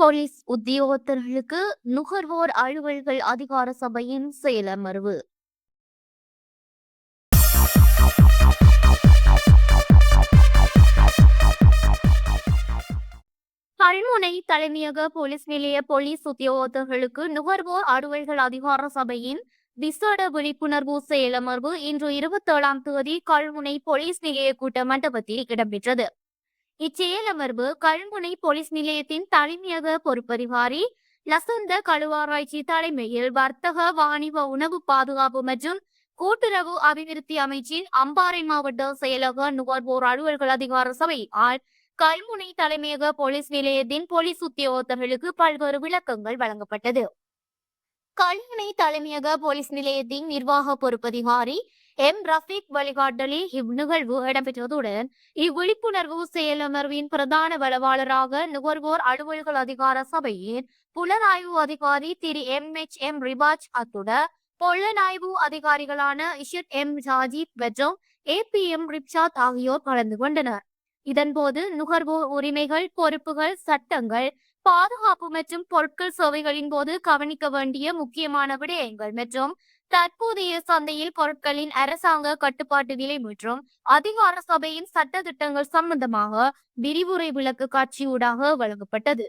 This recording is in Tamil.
போலீஸ் உத்தியோகத்தர்களுக்கு நுகர்வோர் அலுவல்கள் அதிகார சபையின் செயலமர்வு. கல்முனை தலைமையக போலீஸ் நிலைய போலீஸ் உத்தியோகத்தர்களுக்கு நுகர்வோர் அலுவல்கள் அதிகார சபையின் விசேட விழிப்புணர்வு செயலமர்வு இன்று இருபத்தேழாம் தேதி கல்முனை போலீஸ் நிலைய கூட்ட மண்டபத்தில் இடம்பெற்றது. இச்செயலமர்வு கல்முனை போலீஸ் நிலையத்தின் தலைமையக பொறுப்பதிகாரி லசந்த கழுவாராய்ச்சி தலைமையில் வர்த்தக வாணிப உணவு பாதுகாப்பு மற்றும் கூட்டுறவு அபிவிருத்தி அமைச்சின் அம்பாறை மாவட்ட செயலக நுகர்வோர் அலுவல்கள் அதிகார சபை ஆல் கல்முனை தலைமையக போலீஸ் நிலையத்தின் போலீஸ் உத்தியோகத்தர்களுக்கு பல்வேறு விளக்கங்கள் வழங்கப்பட்டது. கல்முனை தலைமையக போலீஸ் நிலையத்தின் நிர்வாக பொறுப்பதிகாரி எம் ரஃபீக் வழிகாட்டலில் இந்நிகழ்வு இடம்பெற்றதுடன் இவ்விழிப்புணர்வு செயலமர்வின் பிரதான வளவாளராக நுகர்வோர் அலுவல்கள் அதிகார சபையின் புலனாய்வு அதிகாரி திரு. எம் எச் எம் ரிபாஜ் அத்துடன் புலனாய்வு அதிகாரிகளான இஷத் எம் ஜாஜித் மற்றும் ஏ பி எம் ரிப்சாத் ஆகியோர் கலந்து கொண்டனர். இதன்போது நுகர்வோர் உரிமைகள் பொறுப்புகள் சட்டங்கள் பாதுகாப்பு மற்றும் பொருட்கள் சேவைகளின் போது கவனிக்க வேண்டிய முக்கியமான விடயங்கள் மற்றும் தற்போதைய சந்தையில் பொருட்களின் அரசாங்க கட்டுப்பாட்டு விலை மற்றும் அதிகார சபையின் சட்ட திட்டங்கள் சம்பந்தமாக விரிவுரை விளக்கு காட்சியூடாக வழங்கப்பட்டது.